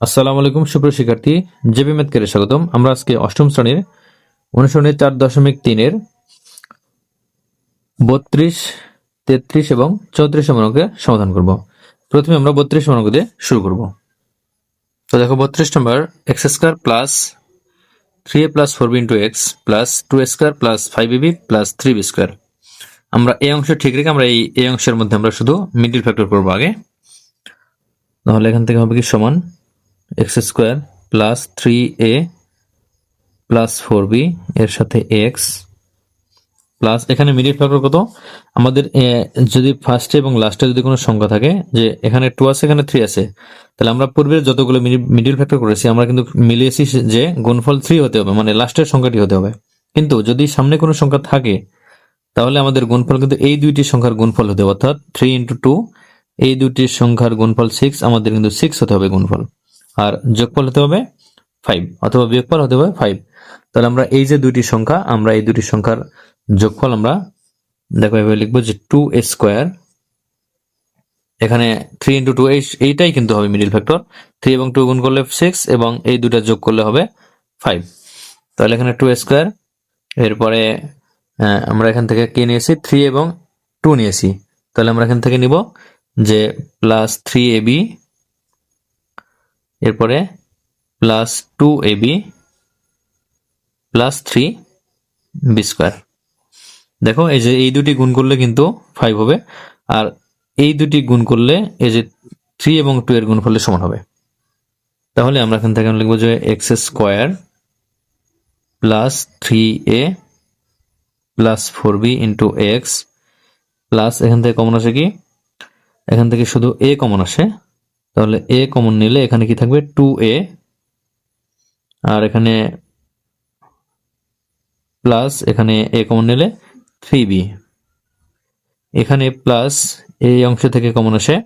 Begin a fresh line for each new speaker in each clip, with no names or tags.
আসসালামু আলাইকুম, সুপ্রিয় শিক্ষার্থী। জেবি ম্যাথকের স্বাগতম। আমরা আজকে অষ্টম শ্রেণির অনুসরণের চার দশমিক তিনের বত্রিশ, তেত্রিশ এবং চৌত্রিশ নম্বরকে সমাধান করব। প্রথমে আমরা বত্রিশ নম্বর দিয়ে শুরু করব। তো দেখো, বত্রিশ নম্বর, x square plus three a plus four b into x plus two square plus five b plus three b square. আমরা এই অংশ ঠিক রেখে আমরা এই এই অংশের মধ্যে আমরা শুধু মিডিল ফ্যাক্টর করব আগে। তাহলে এখান থেকে হবে কি সমান x square plus three a plus four b এর সাথে এক্স প্লাস এখানে মিডিল ফ্যাক্টর কত? আমাদের যদি ফার্স্টে এবং লাস্টে যদি কোনো সংখ্যা থাকে, যে এখানে টু আছে, এখানে থ্রি আছে, তাহলে আমরা পূর্বের যতগুলো মিডিল ফ্যাক্টর করেছি, আমরা কিন্তু মিলিয়েছি যে গুণফল থ্রি হতে হবে মানে লাস্টের সংখ্যাটি হতে হবে। কিন্তু যদি সামনে কোনো সংখ্যা থাকে, তাহলে আমাদের গুণফল কিন্তু এই দুইটি সংখ্যার গুণফল হতে হবে, অর্থাৎ থ্রি ইন্টু টু এই দুইটি সংখ্যার গুণফল সিক্স আমাদের কিন্তু সিক্স হতে হবে গুণফল। আর যোগফল হতে হবে ফাইভ অথবা বিয়োগফল হতে হবে ফাইভ তাহলে আমরা এই যে দুইটি সংখ্যা, আমরা এই দুটি সংখ্যার যোগফল আমরা দেখো, এভাবে লিখব যে টু স্কোয়ার এখানে থ্রি ইন্টু টু এইটাই কিন্তু হবে মিডিল ফ্যাক্টর থ্রি এবং টু গুণ করলে সিক্স এবং এই দুটা যোগ করলে হবে ফাইভ তাহলে এখানে টু স্কোয়ার এরপরে আমরা এখান থেকে কে নিয়েছি? থ্রি এবং টু নিয়েছি। তাহলে আমরা এখান থেকে নিব যে প্লাস থ্রি এ বি এরপরে plus two a b plus three b square দেখো, এই যে এই দুটি গুণ করলে কিন্তু ফাইভ হবে, আর এই দুটি গুণ করলে এই যে থ্রি এবং টু এর গুণফলের সমান হবে। তাহলে আমরা এখান থেকে আমি লিখব যে x square plus three a plus four b into x plus এখান থেকে কমন আসে কি? এখান থেকে শুধু এ কমন আসে। তাহলে এ কমন নিলে এখানে কি থাকবে? টু এ আর এখানে প্লাস এখানে এ কমন নিলে থ্রি বি এখানে প্লাস এই অংশ থেকে কমন আসে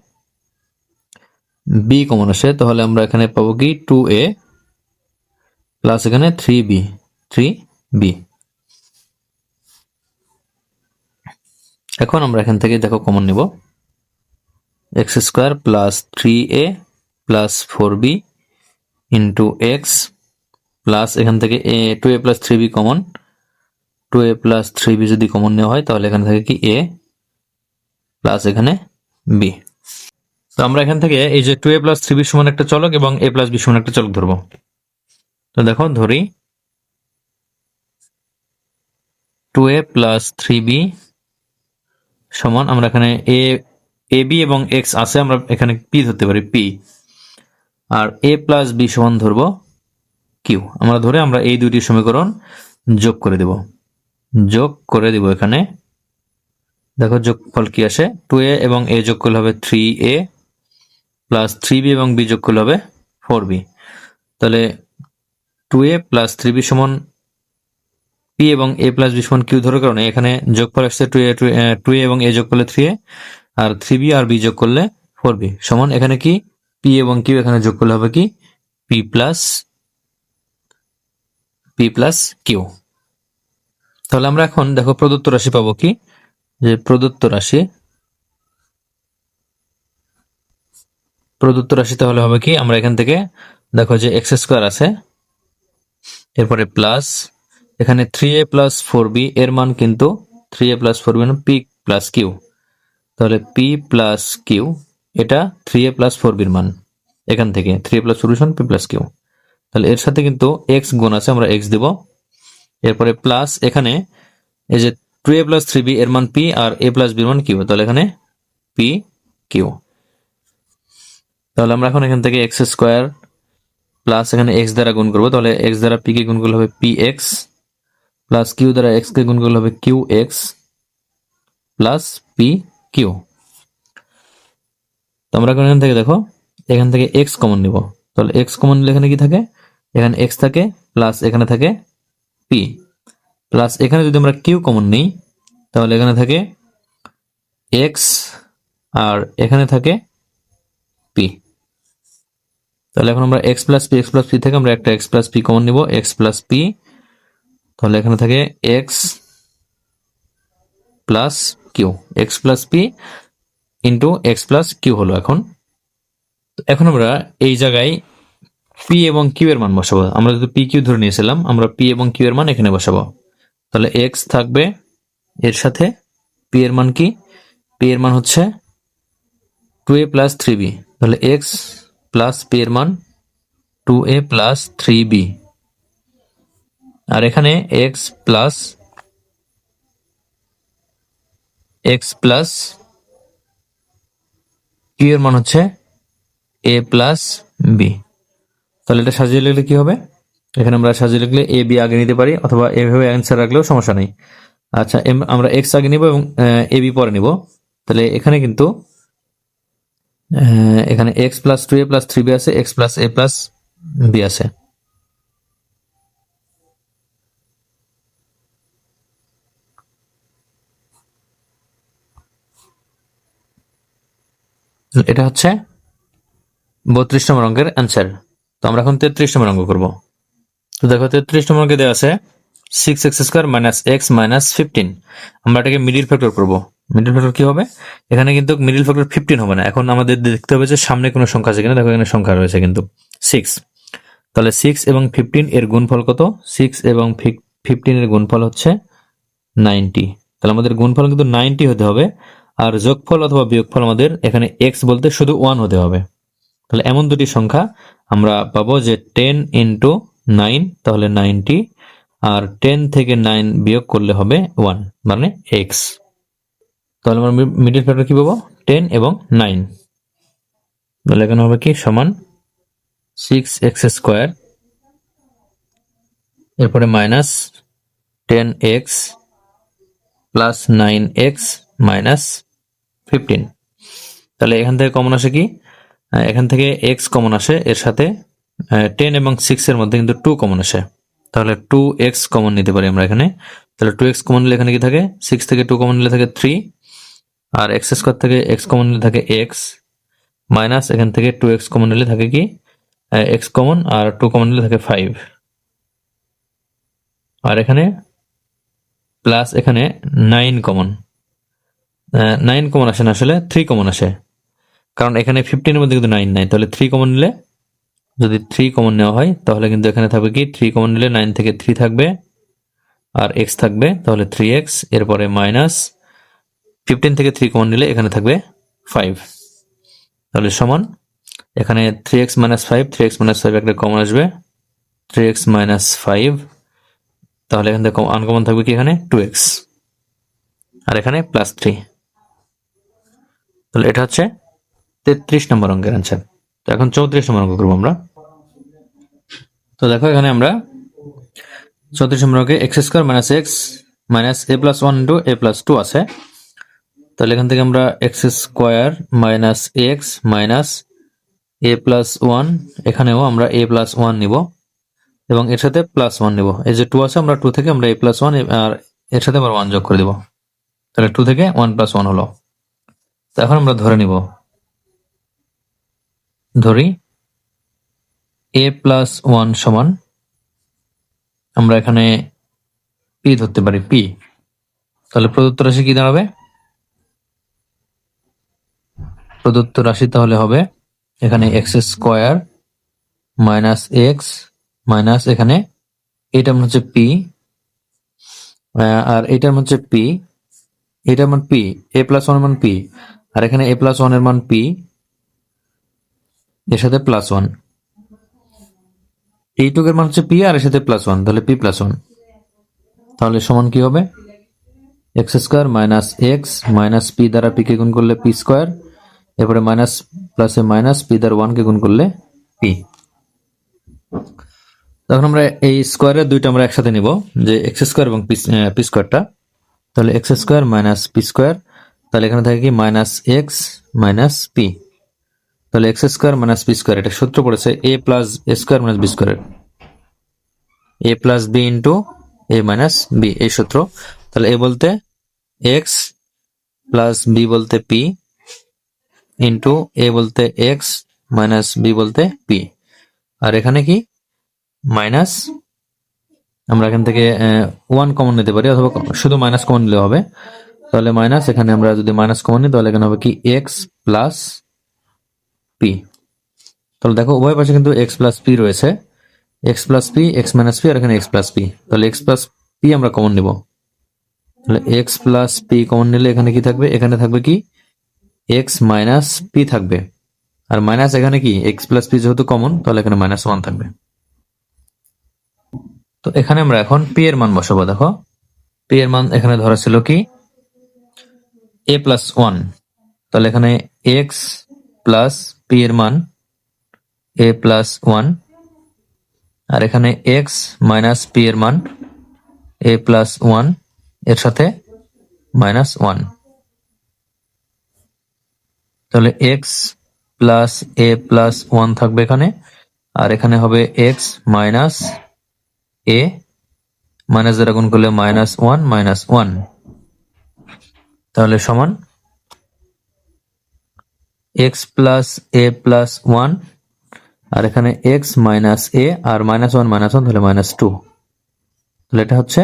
বি কমন আসে। তাহলে আমরা এখানে পাবো কি? টু এ প্লাস এখানে থ্রি বি থ্রি বি এখন আমরা এখান থেকে দেখো কমন নিব। X square plus three a plus four b into x plus এখান থেকে a two a plus three b common two a plus three b যদি কমন নেওয়া হয়, তাহলে এখানে থাকে কি এ প্লাস এখানে বি তো আমরা এখান থেকে এই যে two a plus three b সমান একটা চলক এবং এ প্লাস বি সমান একটা চলক ধরবো। তো দেখো, ধরি two a plus three b সমান, আমরা এখানে এ এ, বি এবং এক্স আছে, আমরা এখানে পি ধরতে পারি পি আর এ প্লাস বি সমান ধরবো কিউ আমরা ধরে আমরা এই দুইটি সমীকরণ যোগ করে দেব। যোগ করে দিব এখানে। দেখো যোগফল কি আসে? টু এ এবং এ যোগ করলে হবে three a plus three b এবং বি যোগ করলে হবে ফোর বি। তাহলে two a plus three b সমান পি এবং এ প্লাস বি সমান কিউ ধরার কারণে এখানে যোগফল আসছে টু এ টু এ এবং এ যোগ করলে থ্রি এ। আর থ্রি বি আর বি যোগ করলে ফোর বি সমান এখানে কি? পি এবং কিউ এখানে যোগ করলে হবে কি? P plus p plus q তাহলে আমরা এখন দেখো প্রদত্ত রাশি পাবো কি? যে প্রদত্ত রাশি প্রদত্ত রাশি তাহলে হবে কি? আমরা এখান থেকে দেখো যে এক্স স্কোয়ার আছে, এরপরে প্লাস এখানে three a plus four b এর মান কিন্তু three a plus four b p plus q তাহলে পি প্লাস কিউ এটা থ্রি এ প্লাস ফোর বির মান। এখান থেকে three a plus solution p plus q তাহলে এর সাথে কিন্তু এক্স গুণ আছে, আমরা এক্স দেব। এরপরে প্লাস এখানে এই যে two a plus three b এর মান পি আর এ প্লাস বির মান কিউ তাহলে এখানে পি কিউ তাহলে আমরা এখন এখান থেকে এক্স স্কোয়ার প্লাস এখানে এক্স দ্বারা গুণ করব, তাহলে এক্স দ্বারা পি কে গুণ করলে হবে পি এক্স প্লাস কিউ দ্বারা এক্স কে গুণ করলে হবে q x plus p q. তো আমরা এখন এখান থেকে দেখো, এখান থেকে এক্স কমন নিব। তাহলে এক্স কমন নিলে এখানে কি থাকে? এখানে এক্স থাকে প্লাস এখানে থাকে পি প্লাস এখানে যদি আমরা কিউ কমন নিই, তাহলে এখানে থাকে এক্স আর এখানে থাকে পি তাহলে এখন আমরা x plus p x plus p থেকে আমরা একটা এক্স প্লাস পি কমন নিব এক্স প্লাস পি তাহলে এখানে থাকে x plus q x plus p into x plus q হলো এখন। এখন আমরা এই জায়গায় পি এবং কিউ এর মান বসাবো। আমরা যদি পি কিউ ধরে নিয়েছিলাম, আমরা পি এবং কিউ এর মান এখানে বসাবো। তাহলে এক্স থাকবে এর সাথে পি এর মান কি? পি এর মান হচ্ছে two a plus three b তাহলে এক্স প্লাস পি এর মান two a plus three b আর এখানে x plus x plus q এর মান হচ্ছে এ প্লাস বি তাহলে এটা সাজিয়ে লিখলে কি হবে? এখানে আমরা সাজিয়ে লিখলে এ বি আগে নিতে পারি, অথবা এভাবে অ্যান্সার রাখলেও সমস্যা নেই। আচ্ছা আমরা এক্স আগে নিব এবং এ বি পরে নিব। তাহলে এখানে কিন্তু এখানে x plus two a plus three b আছে x plus a plus b আছে। এটা হচ্ছে বত্রিশ নম্বর অঙ্কের অ্যান্সার তো আমরা এখন তেত্রিশ নম্বর অঙ্ক করব। তো দেখো তেত্রিশ নম্বর অঙ্কে দেওয়া আছে six x square minus x minus fifteen আমরা এটাকে মিডিল ফ্যাক্টর করব। মিডিল ফ্যাক্টর কি হবে? এখানে কিন্তু মিডিল ফ্যাক্টর ফিফটিন হবে না। এখন আমাদের দেখতে হবে যে সামনে কোনো সংখ্যা আছে কিনা। দেখো, এখানে সংখ্যা রয়েছে কিন্তু সিক্স তাহলে সিক্স এবং ফিফটিন এর গুণফল কত? সিক্স এবং ফিফটিন এর গুণফল হচ্ছে নাইনটি তাহলে আমাদের গুণফল কিন্তু নাইনটি হতে হবে। আর যোগফল অথবা বিয়োগফল আমাদের এখানে এক্স বলতে শুধু ওয়ান হতে হবে। তাহলে এমন দুটি সংখ্যা আমরা পাবো যে টেন ইন্টু নাইন তাহলে নাইনটি আর টেন থেকে নাইন বিয়োগ করলে হবে ওয়ান মানে এক্স তাহলে আমরা মিডিল ফ্যাক্টর কি পাবো? টেন এবং নাইন তাহলে এখানে হবে কি? সমান সিক্স এক্স স্কোয়ার এরপরে minus ten x plus nine x minus fifteen তাহলে এখান থেকে কমন আসে কি? এখান থেকে এক্স কমন আসে, এর সাথে টেন এবং সিক্স এর মধ্যে কিন্তু টু কমন আসে। তাহলে টু এক্স কমন নিতে পারি আমরা এখানে। তাহলে টু এক্স কমন নিলে এখানে কি থাকে? সিক্স থেকে টু কমন নিলে থাকে থ্রি আর এক্স স্কোয়ার থেকে এক্স কমন নিলে থাকে এক্স মাইনাস এখান থেকে টু এক্স কমন নিলে থাকে কি? এক্স কমন আর টু কমন নিলে থাকে ফাইভ আর এখানে প্লাস এখানে নাইন কমন নাইন কমন আসে না আসলে থ্রি কমন আসে। কারণ এখানে ফিফটিনের মধ্যে কিন্তু নাইন নাই, তাহলে থ্রি কমন নিলে, যদি থ্রি কমন নেওয়া হয়, তাহলে কিন্তু এখানে থাকবে কি থ্রি কমন নিলে নাইন থেকে থ্রি থাকবে, আর এক্স থাকবে, তাহলে থ্রি এক্স এরপরে মাইনাস ফিফটিন থেকে থ্রি কমন নিলে এখানে থাকবে ফাইভ তাহলে সমান, এখানে three x minus five three x minus five একটা কমন আসবে থ্রি এক্স মাইনাস ফাইভ তাহলে এখান থেকে আনকমন থাকবে কি এখানে? টু এক্স আর এখানে প্লাস থ্রি তাহলে এটা হচ্ছে তেত্রিশ নম্বর অঙ্কের অ্যান্সার তো এখন চৌত্রিশ নম্বর অঙ্ক করব আমরা। তো দেখো এখানে আমরা চৌত্রিশ নম্বর অঙ্কে x square minus x minus a plus one into a plus two আছে। তাহলে এখান থেকে আমরা x square minus x minus a plus one এখানেও আমরা এ প্লাস ওয়ান নিব। এবং এর সাথে প্লাস ওয়ান নিব। এই যে টু আছে, আমরা টু থেকে আমরা এ প্লাস ওয়ান আর এর সাথে আবার ওয়ান যোগ করে দিব। তাহলে টু থেকে ওয়ান প্লাস ওয়ান হলো। তো এখন আমরা ধরে নিব। ধরি এ প্লাস ওয়ান সমান, আমরা এখানে পি ধরতে পারি পি তাহলে প্রদত্ত রাশি কি দাঁড়াবে প্রদত্ত রাশি তাহলে হবে এখানে x square minus x minus এখানে এটা মানে হচ্ছে পি আর এটার মানে হচ্ছে পি এটার মান পি এ প্লাস ওয়ান মান পি আর এখানে এ প্লাস ওয়ানের মান পি এর সাথে প্লাস ওয়ান এইটুকের মান হচ্ছে পি আর এর সাথে প্লাস ওয়ান তাহলে পি প্লাস ওয়ান তাহলে সমান কি হবে? X square minus x minus p দ্বারা পি কে গুণ করলে পি স্কোয়ার এরপরে মাইনাস প্লাসে মাইনাস পি দ্বারা ওয়ান কে গুণ করলে পি তখন আমরা এই স্কোয়ারের দুইটা আমরা একসাথে নিব, যে এক্স স্কোয়ার এবং পি স্কোয়ারটা তাহলে x square minus p square তাহলে এখানে থাকে কি? মাইনাস এক্স মাইনাস পি তাহলে x square minus p square এটা সূত্র পড়েছে a plus a square minus b square a plus b into a minus b এই সূত্র। তাহলে এ বলতে এক্স প্লাস বি বলতে পি ইন্টু এ বলতে এক্স মাইনাস বি বলতে পি আর এখানে কি? মাইনাস আমরা এখান থেকে ওয়ান কমন নিতে পারি, অথবা শুধু মাইনাস কমন নিলে হবে। তাহলে মাইনাস এখানে আমরা যদি মাইনাস কমন নিই, তাহলে এখানে হবে কি? এক্স প্লাস পি তাহলে দেখো, উভয় পাশে কিন্তু এক্স প্লাস পি রয়েছে। X plus p x minus p আর এখানে এক্স প্লাস পি তাহলে এক্স প্লাস পি আমরা কমন নিব। তাহলে এক্স প্লাস পি কমন নিলে এখানে কি থাকবে? এখানে থাকবে কি? এক্স মাইনাস পি থাকবে। আর মাইনাস এখানে কি? এক্স প্লাস পি যেহেতু কমন তাহলে এখানে মাইনাস ওয়ান থাকবে। তো এখানে আমরা এখন পি এর মান বসাবো, দেখো। পি এর মান এখানে ধরা ছিল কি? এ প্লাস ওয়ান তাহলে এখানে এক্স প্লাস পি এর মান এ প্লাস ওয়ান আর এখানে এক্স মাইনাস পি এর মান এ প্লাস ওয়ানের সাথে মাইনাস ওয়ান তাহলে x plus a plus one থাকবে এখানে। আর এখানে হবে এক্স মাইনাস এ মাইনাস দ্বারা গুণ করলে মাইনাস ওয়ান মাইনাস ওয়ান তাহলে সমান x plus a plus one আর এখানে এক্স মাইনাস এ আর মাইনাস ওয়ান মাইনাস ওয়ান তাহলে মাইনাস টু তাহলে এটা হচ্ছে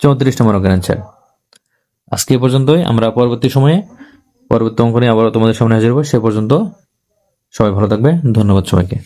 চৌত্রিশ নম্বর অঙ্কের অ্যান্সার আজকে পর্যন্তই, আমরা পরবর্তী সময়ে পরবর্তী অঙ্ক নিয়ে আবারও তোমাদের সামনে হাজির হব। সে পর্যন্ত সবাই ভালো থাকবে। ধন্যবাদ সবাইকে।